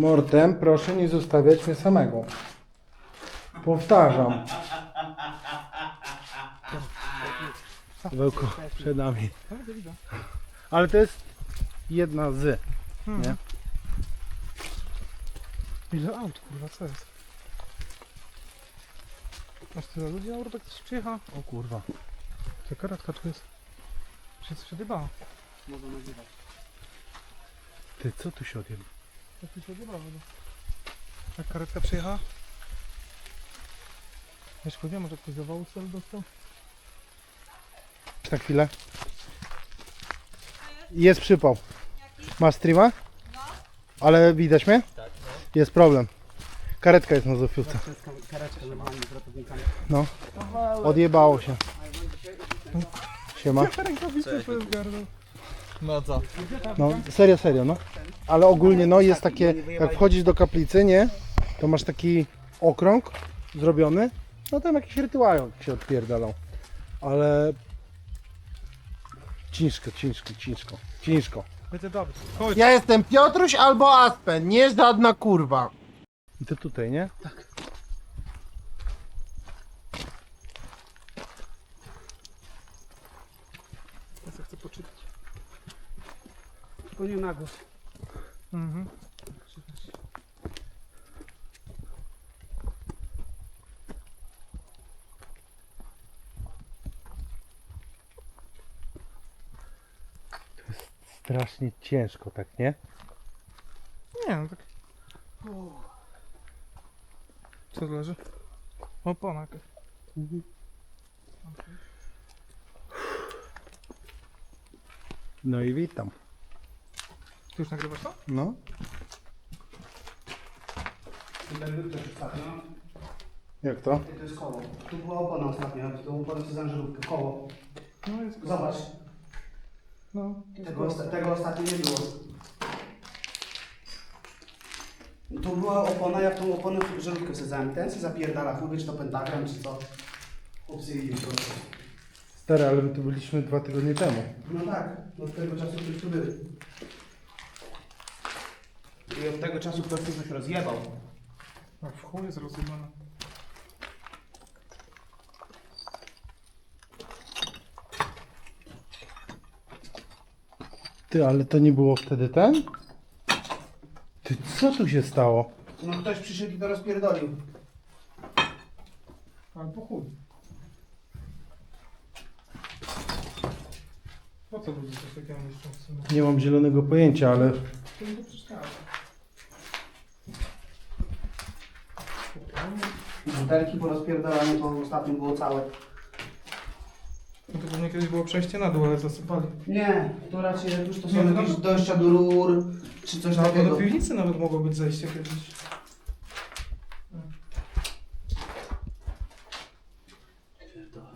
Mortem, proszę nie zostawiać mnie samego. Powtarzam. Wełko przed nami. Ale to jest jedna z. Nie? Ile aut, kurwa, co jest? Masz tyle ludzi, a tak coś przyjechał? O kurwa. Ta karetka tu jest. Się coś odjebało. Ty, co tu się odjeba? Jak tu się odjebało? No. Jak karetka przyjechała? Wiesz, nie może ktoś zawału cel dostał? Na chwilę. Jest przypał. Masz streama? Ale widać mnie? Tak. Jest problem. Karetka jest na zofiówce. No. Odjebało się. Siema. Rękawice gardą. No co? No, serio, serio, no. Ale ogólnie, no, jest takie, jak wchodzisz do kaplicy, nie? To masz taki okrąg zrobiony. No tam jakiś rytuał się odpierdalał. Ale... Ciężko, ciężko, ciężko, ciężko. Będzie dobrze. Chodź. Ja jestem Piotruś albo Aspen, nie żadna kurwa. I to tutaj, nie? Ja sobie chcę poczytać. Tylko nie na głos. Mhm. Strasznie ciężko, tak, nie? Nie no tak. Co tu leży? Opona jakaś. No i witam. Ty już nagrywasz to? No. Jak to? To jest koło. Tu była opona ostatnio, tu opona przez żarówkę, koło. No jest Zobacz, No. tego, osta- tego ostatnio nie było. Tu była opona, ja w tą oponę w żarówkę wsadzałem. Ten się zapierdala, chuj, czy to pentagram, czy co. Chłopcy idzie po prostu. Stary, ale my tu byliśmy dwa tygodnie temu. No tak, od tego czasu ktoś tu był. I od tego czasu ktoś tu coś rozjebał. A w chuj jest rozjebane. Ty, ale to nie było wtedy ten? Ty, co tu się stało? No ktoś przyszedł i to rozpierdolił. Ale po chuj. Po co ludzie coś takiego niszczą w sumie? Nie mam zielonego pojęcia, ale To przeszkadza. Butelki po rozpierdalaniu to ostatnio było całe. No to pewnie kiedyś było przejście na dół, ale zasypali. Nie, to raczej jak już to Nie, są no jakieś to- dojścia do rur, czy coś Albo takiego. do piwnicy nawet mogło być zejście kiedyś.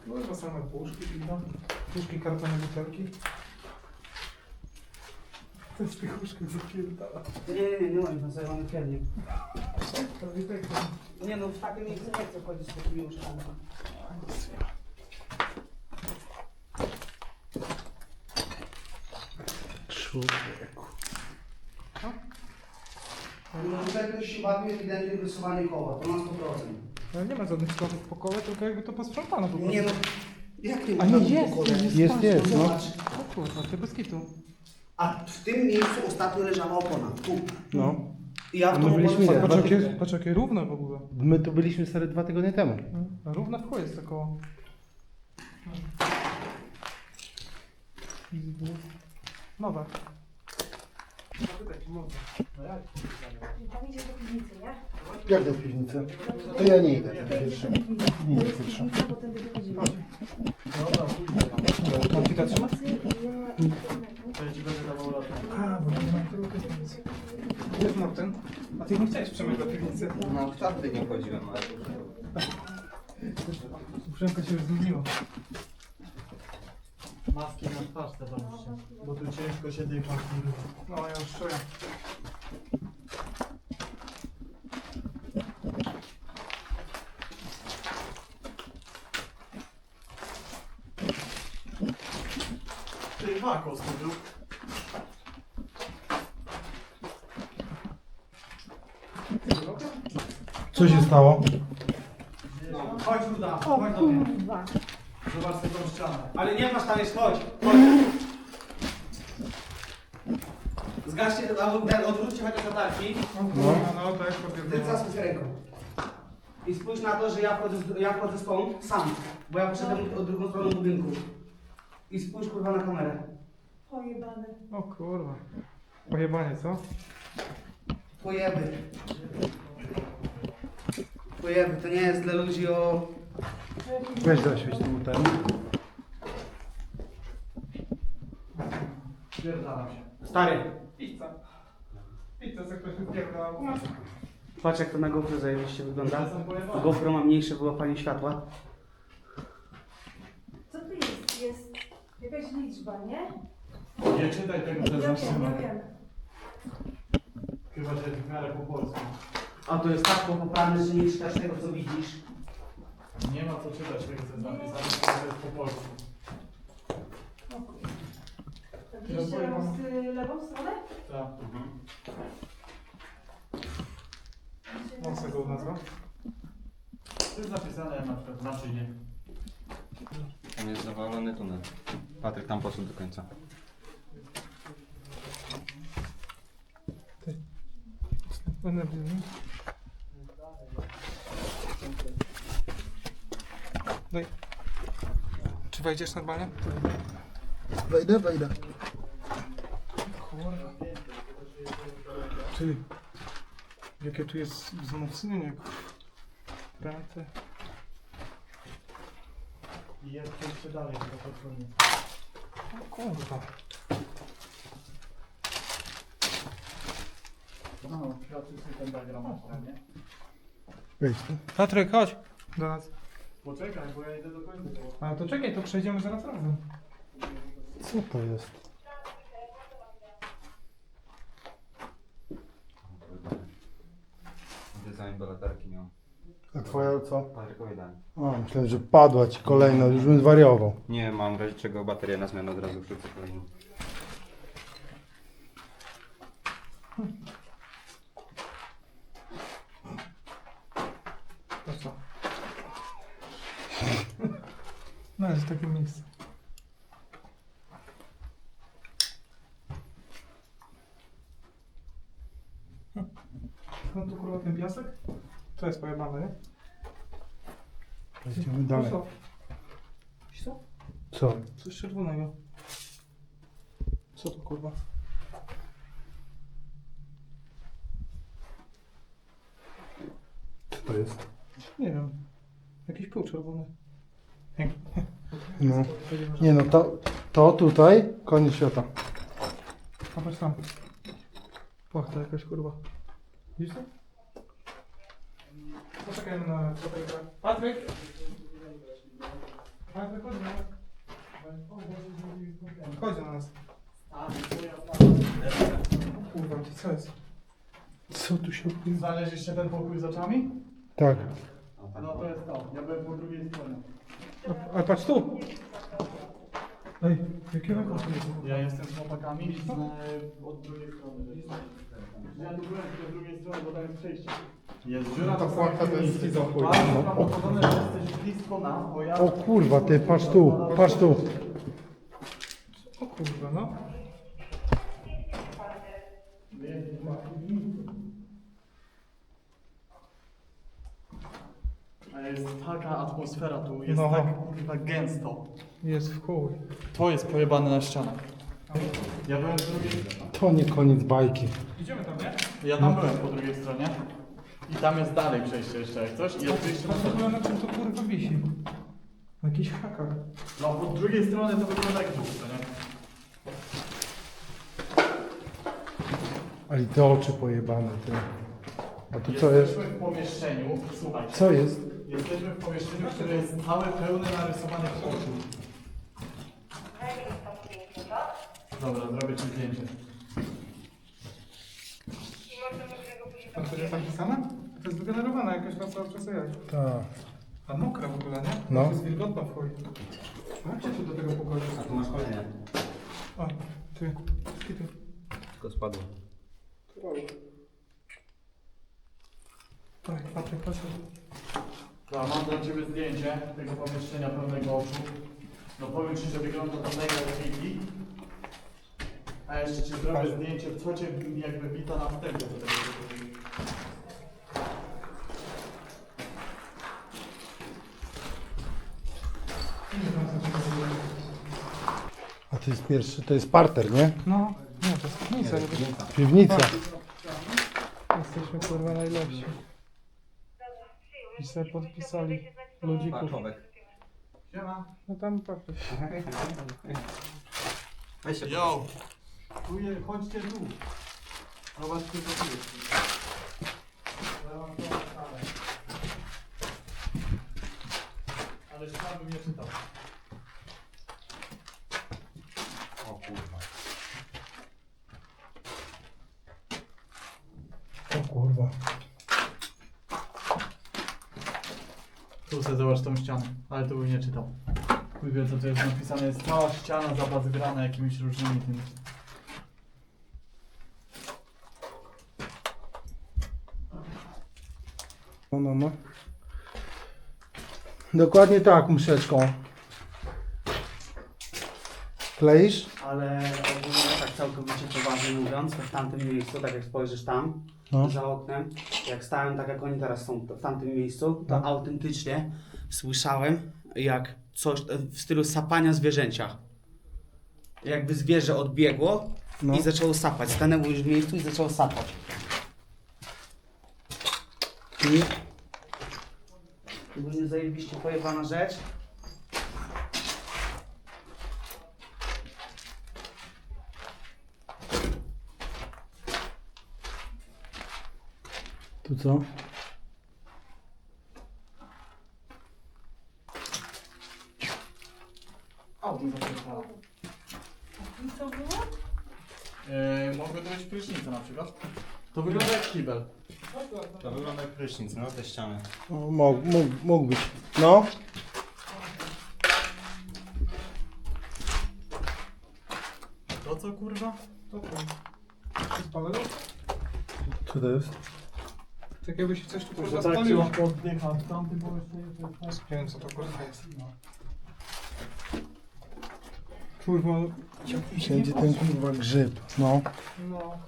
Kurwa same puszki, no. Puszki, kartony, butelki. To z tych puszek zapierdala. Nie, nie, nie, nie moim nazywamy kiernie. To i tak Nie no, w takie miejsce nie chcę chodzić z takimi łóżkami. człowieku. No tutaj ktoś się bawił ewidentnie w rysowanie koła, to na 100%. Ale nie ma żadnych sklepów w pokoju, tylko jakby to posprzątano po prostu. Nie no, jak nie ma A nie, tam jest, pokoju? jest, Jest, jest, no. Zobacz. O kurwa, ty bez kitu. A w tym miejscu ostatnio leżała opona, tu. No. I ja w tą byliśmy oponę ile? Patrz Dwa jakie, tygodnie. patrz jakie równe w ogóle. My tu byliśmy stary dwa tygodnie temu. No, Równe w chuj jest to koło. Nowe. Tam idziesz do piwnicy, nie? Jak do piwnicy? To ja nie idę. Pierwszy. Nie idę pierwszy. Piwnica, potem wychodzimy. Mam ci trzymać? Nie, Jest Morten. A ty nie chciałeś przemyć do piwnicy. No w czarty nie chodziłem, ale... Uprzemka się już zmieniła. Maski na twarz te dobrze. Bo tu ciężko się tej maski No, ja już czuję. Ty wakos to był. Co się stało? No, chodź Ruda, chodź do mnie. kurwa. Zobacz sobie tą ścianę. Ale nie masz tam jest, chodź. chodź. Zgaście, albo ten, odwróćcie chociaż latarki. No. no, to jest Ty zasłuch ręką. I spójrz na to, że ja wchodzę, z, ja wchodzę stąd sam, bo ja poszedłem od drugą stroną budynku. I spójrz kurwa na kamerę. Pojebane. O kurwa. Pojebanie, co? Pojeby. Pojeby, to nie jest dla ludzi o... Weź zaświeć tu ten. Spierdalam się. Stary. Pizza. Pizza, co ktoś wypierdalał. Patrz jak to na GoPro zajebiście wygląda. GoPro ma mniejsze wyłapanie światła. Co to jest? Jest jakaś liczba, nie? Nie czytaj tego Ja przez wiem, ja wiem. Chyba, że w miarę po polsku. A to jest tak popoprane, że nie czytasz tego co widzisz. Nie ma co czytać tego, co jest napisane, to jest po polsku. Jeszcze raz y, lewą stronę? Tak. Mocno go nazwa. To jest napisane na przykład znaczy nie. Tam jest zawalony tunel. Patryk tam poszedł do końca. Będę bliżej. Daj. Czy wejdziesz normalnie? Wejdę, wejdę. Kurwa. Ty. Jakie tu jest wzmocnienie. Pręty. I jest przejście dalej, to po stronie. O kurwa. No, klasycznie ten diagram nie? Tu. Patryk, chodź. Do nas. Poczekaj, bo ja idę do końca. A to czekaj, to przejdziemy zaraz razem. Co to jest? Design do latarki miał. A twoja co? Dałem. O, myślałem, że padła ci kolejna, już bym zwariował. Nie, mam w razie czego baterię na zmianę od razu wrzucę kolejną. To co? No jest takie miejsce. No tu kurwa ten piasek? To jest pojebane, nie? Idziemy dalej. Co? To? Co? Coś czerwonego. Co to kurwa? Co to jest? Nie wiem. Jakiś pył czerwony. No. Nie no, to, to tutaj, koniec świata. Popatrz tam. Płachta jakaś kurwa. Widzisz to? Poczekajmy na Patryka. Patryk! Patryk, chodź do nas. Chodź do nas. Kurwa, ty co jest? Co tu się odbywa? Znaleźliście ten pokój z oczami? Tak. No to jest to. Ja byłem po drugiej stronie. Ale patrz tu! Ej, jakiego kotu jest? Ja jestem z chłopakami z, e, od drugiej strony. Ja tu byłem z drugiej strony, bo tam jest przejście. Jest dziura, Ta płachta to jest schizofren. Bardzo prawdopodobne, że jesteś blisko nas, bo ja... O kurwa, ty, patrz tu, patrz tu. O kurwa, no. A jest taka atmosfera tu, jest No. tak kurwa gęsto. Jest w chuj. To jest pojebane na ścianach. Ja byłem z drugiej To nie koniec bajki. Idziemy tam, nie? Ja tam byłem po drugiej stronie. I tam jest dalej przejście jeszcze jak coś. I jest wyjście na w ogóle na czym to kurwa wisi. Na jakichś hakach. No po drugiej stronie to wygląda jak dół, co nie? Ale te oczy pojebane, ty. A tu co jest? Jesteśmy w pomieszczeniu, słuchaj. Co jest? Jesteśmy w pomieszczeniu, które jest całe pełne narysowanych oczu. Dobra, zrobię ci zdjęcie. A to jest napisane? To jest wygenerowane jakaś na cały czas jak. Tak. A mokra w ogóle, nie? No. To jest wilgotna w chuj. Jak się tu do tego pokoju? A tu masz kolejne. A, ty. Ty. Tylko spadło. Tak, Patryk, chodź. To mam dla Ciebie zdjęcie tego pomieszczenia pełnego oczu. No powiem Ci, że wygląda to mega lepiej. A jeszcze Ci zrobię zdjęcie, co Cię jakby wita na wstępie do tego. A to jest pierwszy, to jest parter, nie? No, nie, to jest piwnica. Piwnica. Jesteśmy kurwa najlepsi. I sobie podpisali ludzików. Parkowej. Siema. No tam Patryk. Weź się Yo! Tu je, chodźcie tu. Zobaczcie co tu jest. Ja wam to odpalę. Ale sam bym nie czytał. O kurwa. O kurwa. Tu sobie zobacz tą ścianę, ale tu bym nie czytał. Chuj wie co tu jest napisane, jest cała ściana zabazgrana jakimiś różnymi tymi. No, no, no. Dokładnie tak, myszeczką. Kleisz? Ale ogólnie tak całkowicie poważnie mówiąc, to w tamtym miejscu, tak jak spojrzysz tam, No. za oknem, jak stałem tak jak oni teraz są w tamtym miejscu, to No. autentycznie słyszałem jak coś w stylu sapania zwierzęcia. Jakby zwierzę odbiegło No. i zaczęło sapać. Stanęło już w miejscu i zaczęło sapać. I ogólnie zajebiście pojebana rzecz. Tu co? Auto zapierdala. I co było? Yy, prysznice na przykład. To wygląda jak kibel. To wygląda jak prysznic, no te ściany. O, mógł, mógł, mógł być. No. To co kurwa? To to. Spalę? Co to jest? Tak jakby się coś tu kurwa tak spaliło. pomieszczeniu to jest. Nie wiem co to kurwa jest. Kurwa, Wszędzie ten kurwa grzyb. No. no.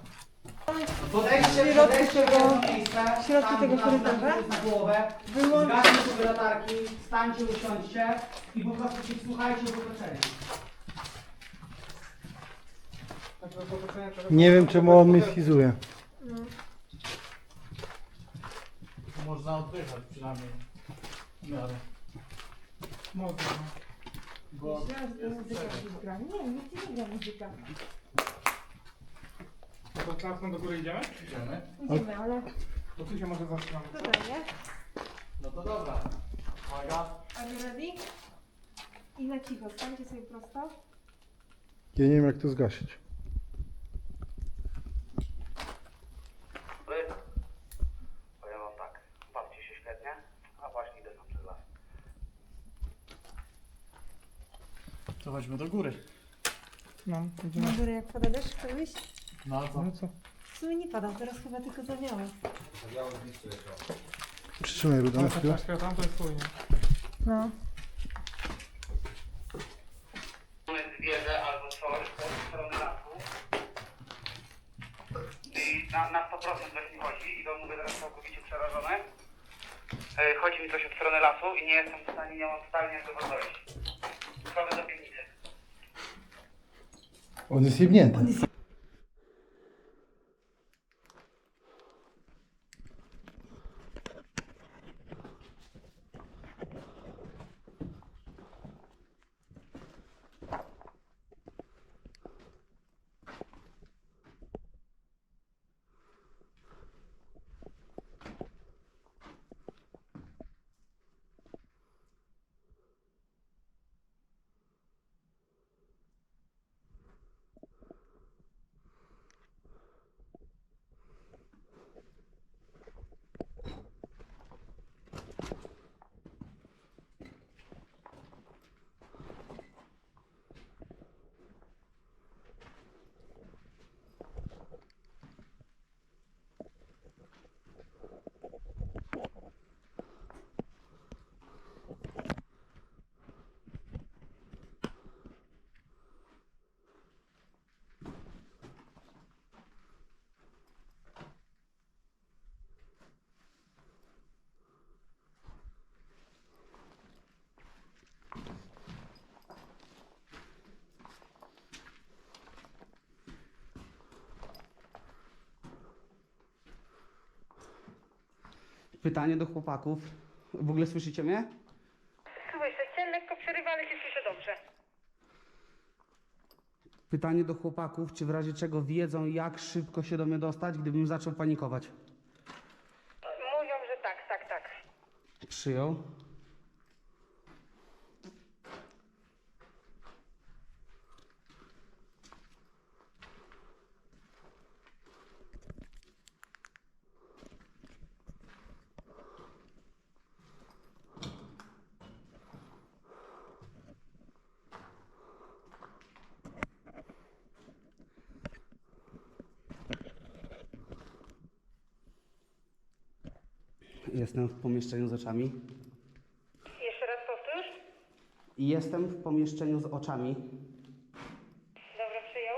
Podejdźcie, środku podejdźcie tego- w miejsce, w środku tam tego na- korytarza? na głowę, Wyłącz. zgaście sobie latarki, stańcie, usiądźcie i po prostu się słuchajcie w do teraz. Nie wiem czemu on mnie schizuje. Można oddychać przynajmniej. W miarę. Można. Bo to muzyka gdzieś gra. Nie, nigdzie nie gra muzyka. To do góry idziemy? idziemy. Idziemy, ale To tu się może zaczynamy. dobra, nie? No to dobra. Uwaga. Are you ready? I na cicho, stańcie sobie prosto. Ja nie wiem jak to zgasić. Wy, powiem wam tak, bawcie się świetnie, a właśnie idę tam przez las. To chodźmy do góry. No, Na idziemy. górę jak pada deszcz, chciałbyś? No co? No co? W sumie nie padał, teraz chyba tylko zawiało. Przytrzymaj rudę na chwilę. czekaj, tam to jest chuj, nie? No. zwierzę albo coś od strony lasu. I na, na 100% coś mi chodzi i to mówię teraz całkowicie przerażony. E, Chodzi mi coś od strony lasu i nie jestem w stanie, nie mam totalnie jak do dojść. Wchodzę do piwnicy. On jest jebnięty. Pytanie do chłopaków. W ogóle słyszycie mnie? Słyszę cię, lekko przerywa, ale cię słyszę dobrze. Pytanie do chłopaków, czy w razie czego wiedzą, jak szybko się do mnie dostać, gdybym zaczął panikować. Mówią, że tak, tak, tak. Przyjął. Jestem w pomieszczeniu z oczami. Jeszcze raz powtórz. Jestem w pomieszczeniu z oczami. Dobra, przyjął.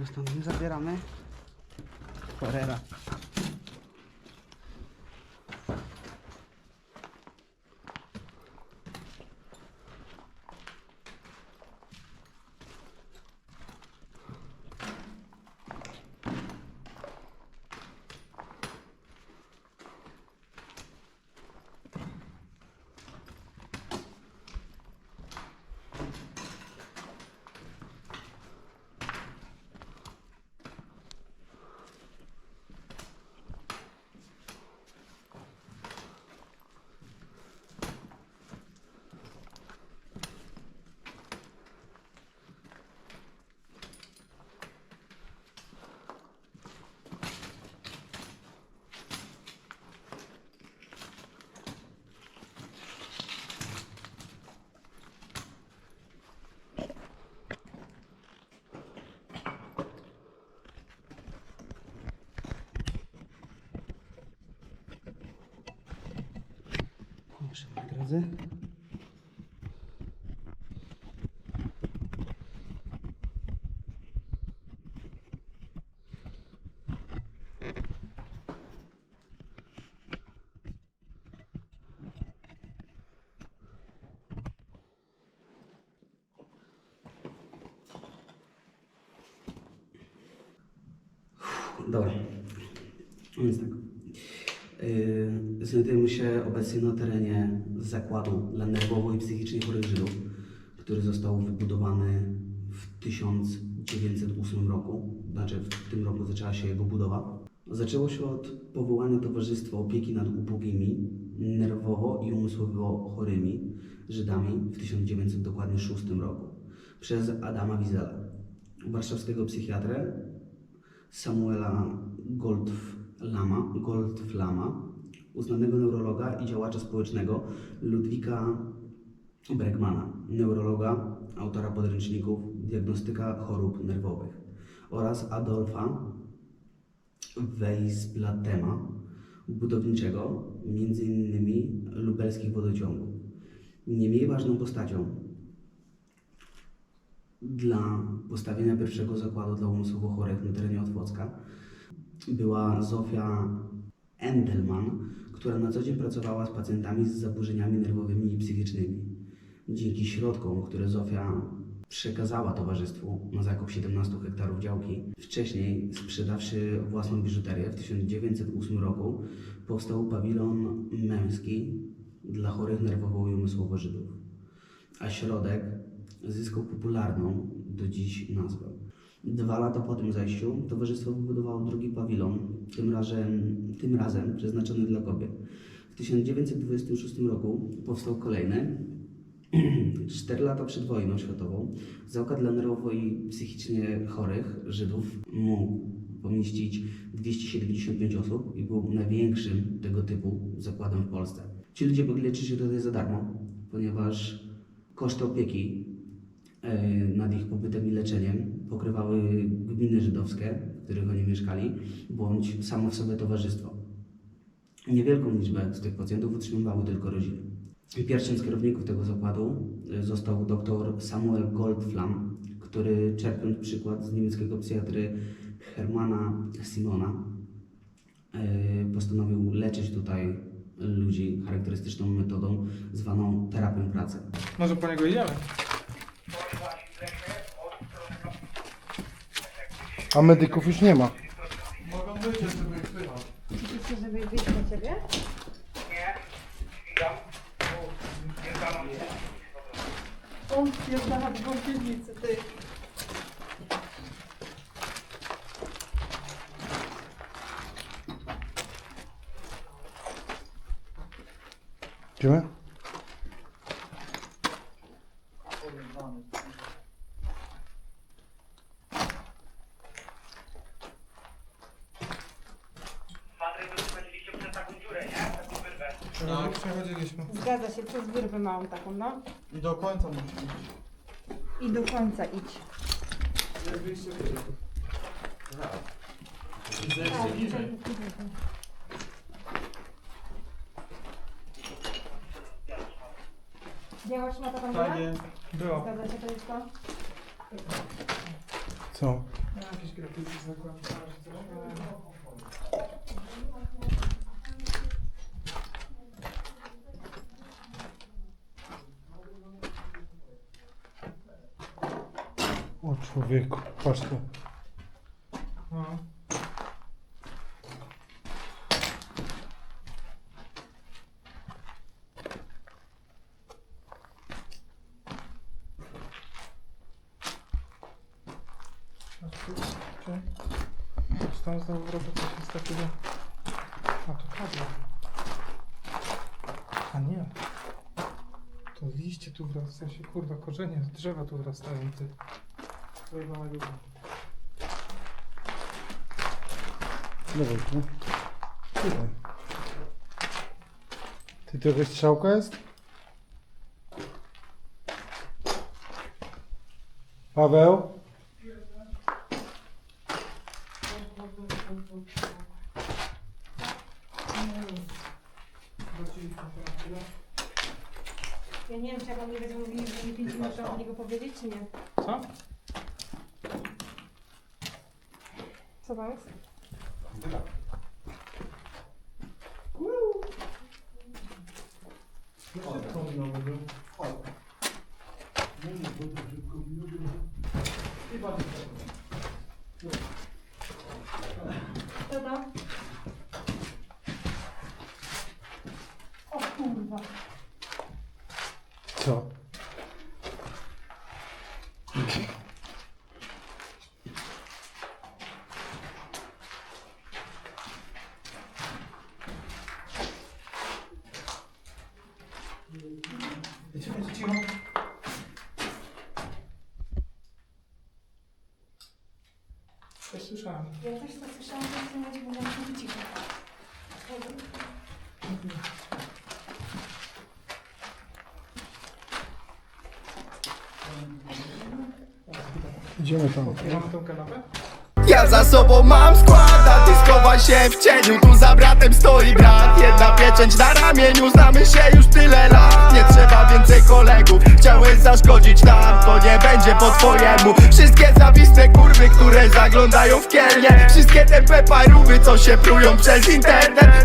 Niczego stąd nie zabieramy. Cholera. Proszę, moi drodzy. Dobra. Więc tak. Znajdujemy się obecnie na terenie zakładu dla nerwowo i psychicznie chorych Żydów, który został wybudowany w 1908 roku. Znaczy w tym roku zaczęła się jego budowa. Zaczęło się od powołania Towarzystwa Opieki nad Ubogimi, nerwowo i umysłowo chorymi Żydami w 1906 roku przez Adama Wizela, warszawskiego psychiatrę Samuela Goldflama, Goldflama, uznanego neurologa i działacza społecznego Ludwika Bregmana, neurologa, autora podręczników Diagnostyka chorób nerwowych oraz Adolfa Weisblatema, budowniczego m.in. lubelskich wodociągów. Nie mniej ważną postacią dla postawienia pierwszego zakładu dla umysłowo chorych na terenie Otwocka była Zofia Endelman, która na co dzień pracowała z pacjentami z zaburzeniami nerwowymi i psychicznymi. Dzięki środkom, które Zofia przekazała towarzystwu na zakup 17 hektarów działki, wcześniej sprzedawszy własną biżuterię w 1908 roku, powstał pawilon męski dla chorych nerwowo i umysłowo Żydów a środek zyskał popularną do dziś nazwę. Dwa lata po tym zajściu towarzystwo wybudowało drugi pawilon, tym razem, tym razem przeznaczony dla kobiet. W 1926 roku powstał kolejny, cztery lata przed wojną światową, zakład dla nerwowo i psychicznie chorych Żydów mógł pomieścić 275 osób i był największym tego typu zakładem w Polsce. Ci ludzie mogli leczyć się tutaj za darmo, ponieważ koszty opieki e, nad ich pobytem i leczeniem pokrywały gminy żydowskie, w których oni mieszkali, bądź samo w sobie towarzystwo. Niewielką liczbę z tych pacjentów utrzymywały tylko rodziny. Pierwszym z kierowników tego zakładu e, został dr Samuel Goldflam, który czerpiąc przykład z niemieckiego psychiatry Hermana Simona, e, postanowił leczyć tutaj ludzi charakterystyczną metodą zwaną terapią pracy. Może po niego idziemy? A medyków już nie ma. Mogą być, jeszcze by ich pytał. Chcecie, żeby wyjść na ciebie? On spierdala w gąsienicy, ty. Idziemy? Patryk, wy przechodziliście przez taką dziurę, nie? Taką wyrwę. Tak, przechodziliśmy. Zgadza się, przez wyrwę małą taką, no. I do końca musi iść. I do końca idź. Jak wyjście wyjdzie. I zejście Tak, niżej. Biała szmata tam Tak była? jest. Było. Zgadza się, to jest to? Co? Jakieś grafiki zakładam. O człowieku, patrz tu. No. Tam znowu rogu coś jest takiego. A to kabel. A nie. To liście tu wrastają, w sensie kurwa korzenie z drzewa tu wrastają ty. Zajebała dziura. Dawaj tu. Tutaj. Ty to jakaś strzałka jest? Paweł? Ja nie wiem, czy jak on nie będzie mówili, że nie 5 minut to o niego powiedzieć, czy nie? Co? Co tam jest? Kominowy był. I bardzo Co tam? O kurwa. Co? Wiecie, będzie cicho. Coś słyszałem. Ja też to słyszałam, że w tym razie mówiłam, że cicho. Idziemy tam. Mamy tą kanapę? Ja za sobą mam skład, schowaj się w cieniu Tu za bratem stoi brat. Jedna pieczęć na ramieniu Znamy się już tyle lat. Nie trzeba więcej kolegów Chciałeś zaszkodzić nam. To nie będzie po twojemu. Wszystkie zawiste kurwy, które zaglądają w kielnie. Wszystkie te peparówy, co się prują przez internet